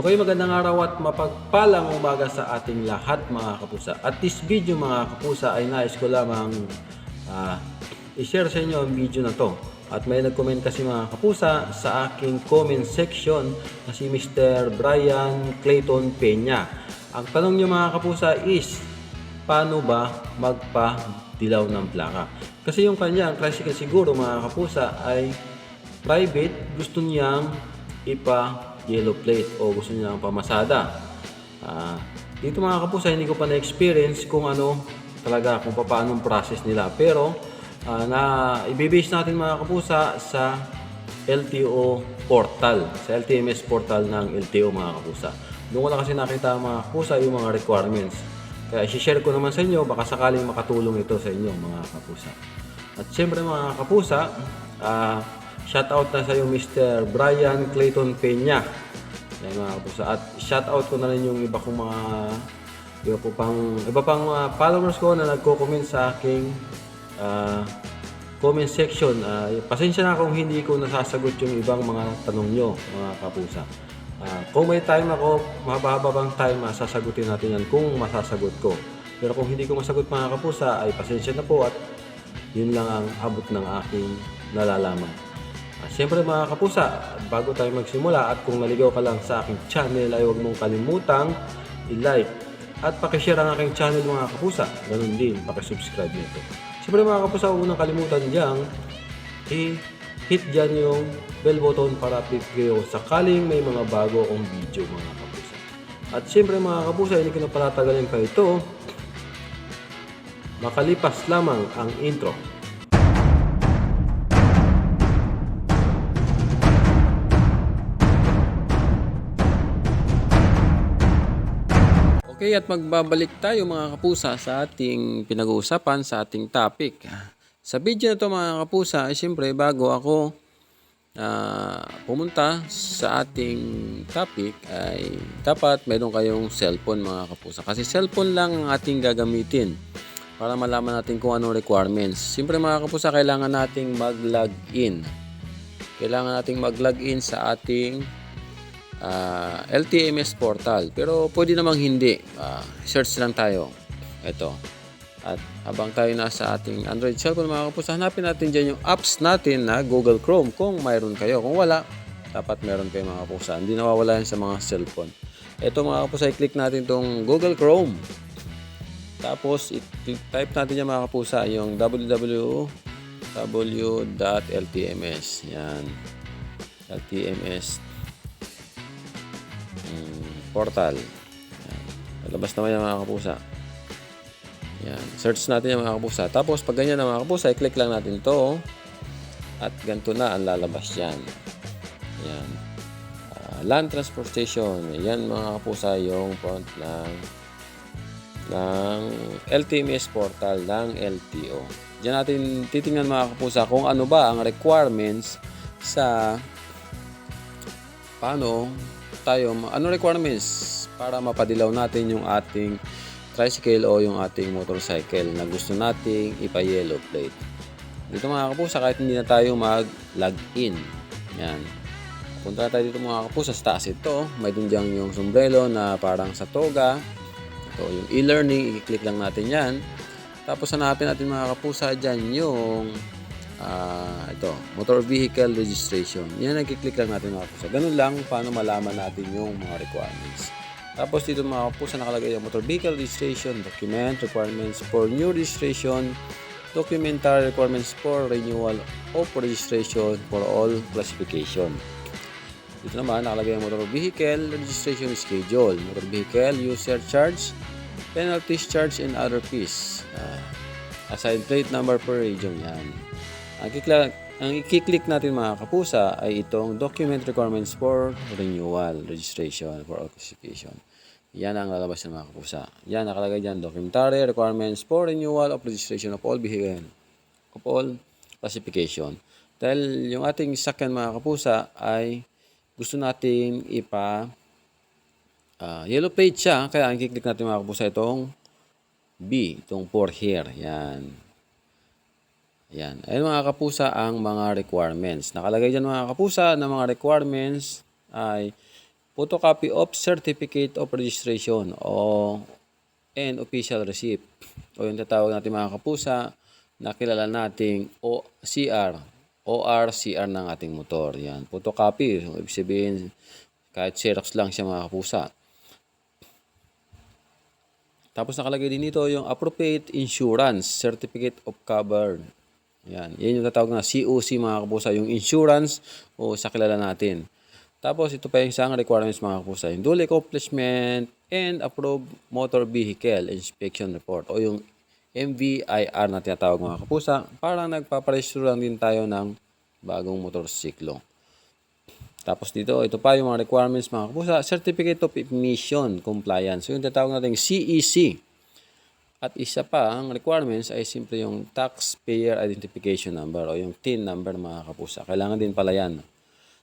Okay, magandang araw at mapagpalang umaga sa ating lahat mga kapusa. At this video mga kapusa ay nais ko lamang ah, i-share sa inyo ang video na to. At may nag-comment kasi mga kapusa sa aking comment section na si Mr. Brian Clayton Peña. Ang tanong niyo mga kapusa is, paano ba magpa-dilaw ng plaka? Kasi yung kanya, ang tricycle siguro mga kapusa ay private, gusto niyang ipa yellow plate o gusto niyang pamasada. Ah, dito mga kapusa, hindi ko pa na-experience kung ano talaga, kung paano ang process nila. Pero, ah, na ibibase natin mga kapusa sa LTO portal, sa LTMS portal ng LTO mga kapusa. Doon ko na kasi nakita mga kapusa yung mga requirements. Kaya i-share ko naman sa inyo, baka sakaling makatulong ito sa inyo mga kapusa. At siyempre mga kapusa, ah, shout out na sa iyo Mr. Brian Clayton Peña. Yan mga kapusa. At shout out ko na rin yung iba kong mga iba po pang iba pang mga followers ko na nagko-comment sa aking ah, comment section. Ah, pasensya na kung hindi ko nasasagot yung ibang mga tanong nyo, mga kapusa. Ah, kung may time ako, mahaba-haba bang time, masasagutin natin yan kung masasagot ko. Pero kung hindi ko masagot mga kapusa, ay pasensya na po at yun lang ang abot ng aking nalalaman. Siyempre mga kapusa, bago tayo magsimula at kung naligaw ka lang sa aking channel ay huwag mong kalimutang i-like at pakishare ang aking channel mga kapusa. Ganun din, pakisubscribe nito. Siyempre mga kapusa, huwag mong kalimutan diyang i-hit dyan yung bell button para update kayo sakaling may mga bago akong video mga kapusa. At siyempre mga kapusa, hindi ko na palatagalin pa ito. Makalipas lamang ang intro. Okay, at magbabalik tayo mga kapusa sa ating pinag-uusapan, sa ating topic. Sa video na to mga kapusa, ay siyempre bago ako ah, pumunta sa ating topic ay dapat meron kayong cellphone mga kapusa. Kasi cellphone lang ang ating gagamitin para malaman natin kung anong requirements. Siyempre mga kapusa, kailangan nating mag-login. Kailangan nating mag-login sa ating ah, LTMS portal. Pero pwede namang hindi. Ah, search lang tayo. Ito. At habang tayo nasa ating Android cellphone mga kapusa, hanapin natin dyan yung apps natin na Google Chrome kung mayroon kayo. Kung wala, dapat meron kayo mga kapusa. Hindi nawawala yan sa mga cellphone. Ito mga kapusa, i-click natin itong Google Chrome. Tapos, i-type natin yan mga kapusa, yung www.ltms. Yan. LTMS portal. Yan. Lalabas naman yan mga kapusa. Yan. Search natin yung mga kapusa. Tapos, pag ganyan na mga kapusa, i-click lang natin ito. At ganito na ang lalabas yan. Yan. Ah, land transportation. Yan mga kapusa yung front ng ng LTMS portal ng LTO. Diyan natin titingnan mga kapusa kung ano ba ang requirements sa paano tayo, ano requirements para mapadilaw natin yung ating tricycle o yung ating motorcycle na gusto nating ipa-yellow plate. Dito mga kapusa, kahit hindi na tayo mag-login. Yan. Punta tayo dito mga kapusa, sa taas ito. May dun dyan yung sombrero na parang sa toga. Ito yung e-learning, i-click lang natin yan. Tapos hanapin natin mga kapusa dyan yung ah, ito, motor vehicle registration. Yan, nag-click lang natin mga kapusa. Ganun lang paano malaman natin yung mga requirements. Tapos dito mga kapusa nakalagay yung motor vehicle registration, document requirements for new registration, documentary requirements for renewal of registration for all classification. Dito naman nakalagay ang motor vehicle registration schedule, motor vehicle user charge, penalties charge and other fees. Ah, assigned plate number per region yan. Ang kikla- ang i-click natin mga kapusa ay itong document requirements for renewal, registration, for classification. Yan ang lalabas ng mga kapusa. Yan, nakalagay dyan, documentary requirements for renewal of registration of all vehicle, of all classification. Dahil yung ating sakyan mga kapusa ay gusto nating ipa ah, yellow plate siya, kaya ang kiklik natin mga kapusa itong B, itong for here. Yan. Yan. Ayun mga kapusa ang mga requirements. Nakalagay dyan mga kapusa na mga requirements ay photocopy of certificate of registration o and official receipt o yung tatawag natin mga kapusa na kilala nating OCR ORCR ng ating motor. Yan, photocopy. So, ibig sabihin, kahit Xerox lang siya mga kapusa. Tapos nakalagay din dito yung appropriate insurance certificate of cover. Yan, yan yung tatawag na COC mga kapusa, yung insurance o sa kilala natin. Tapos ito pa yung isang requirements mga kapusa, yung dual accomplishment and approved motor vehicle inspection report o yung MVIR na tinatawag mga kapusa. Parang nagpaparehistro lang din tayo ng bagong motorsiklo. Tapos dito, ito pa yung mga requirements mga kapusa. Certificate of Emission Compliance. So yung tatawag natin CEC. At isa pa, ang requirements ay simple yung Taxpayer Identification Number o yung TIN number mga kapusa. Kailangan din pala yan.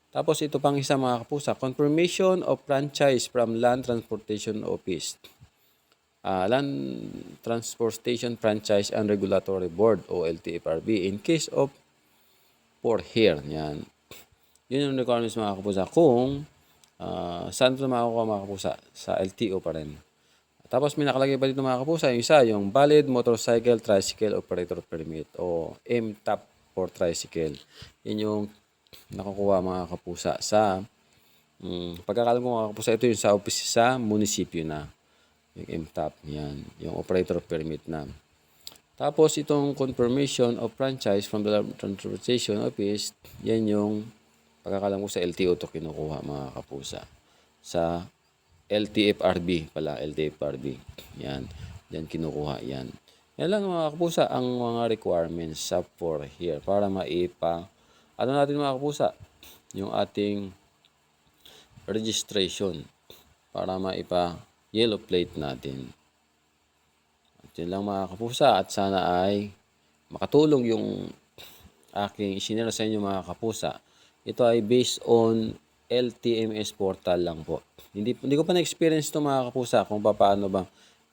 Tapos ito pang isa mga kapusa, Confirmation of Franchise from Land Transportation Office. Ah, Land Transportation Franchise and Regulatory Board o LTFRB in case of for here. Yan. Yun yung requirements mga kapusa. Kung ah, saan ito makakuha mga kapusa? Sa LTO pa rin. Tapos may nakalagay pa dito mga kapusa. Yung isa, yung Valid Motorcycle Tricycle Operator Permit o MTAP for Tricycle. Yun yung nakukuha mga kapusa sa mm, pagkakalam ko mga kapusa, ito yung sa office sa munisipyo na. Yung MTAP, yan. Yung Operator Permit na. Tapos itong confirmation of franchise from the Transportation Office, yan yung pagkakalam ko sa LTO to kinukuha mga kapusa. Sa LTFRB pala, LTFRB. Yan. Yan kinukuha yan. Yan lang mga kapusa ang mga requirements sa for here para maipa ano natin mga kapusa yung ating registration para maipa yellow plate natin. At yun lang mga kapusa at sana ay makatulong yung aking isinira sa inyo mga kapusa. Ito ay based on LTMS portal lang po. Hindi, hindi ko pa na-experience ito mga kapusa kung paano ba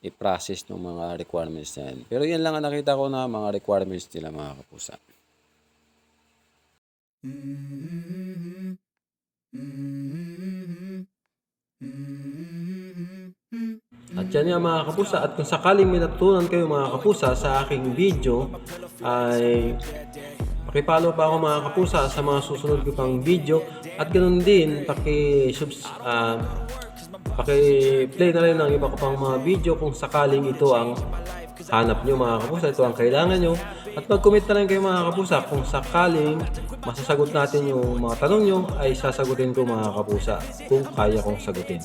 i-process ng mga requirements na yan. Pero yan lang ang nakita ko na mga requirements nila mga kapusa. At yan nga mga kapusa. At kung sakaling may natutunan kayo mga kapusa sa aking video, ay pakipollow pa ako mga kapusa sa mga susunod ko pang video. At ganoon din, paki, subs, ah, paki-play na rin ng iba ko pang mga video kung sakaling ito ang hanap nyo mga kapusa. Ito ang kailangan nyo. At mag-comment na rin kayo mga kapusa kung sakaling masasagot natin yung mga tanong nyo ay sasagutin ko mga kapusa kung kaya kong sagutin.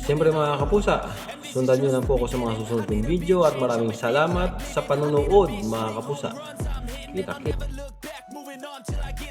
Siyempre mga kapusa, sundan nyo lang po ako sa mga susunod kong video at maraming salamat sa panonood mga kapusa. You're not kidding.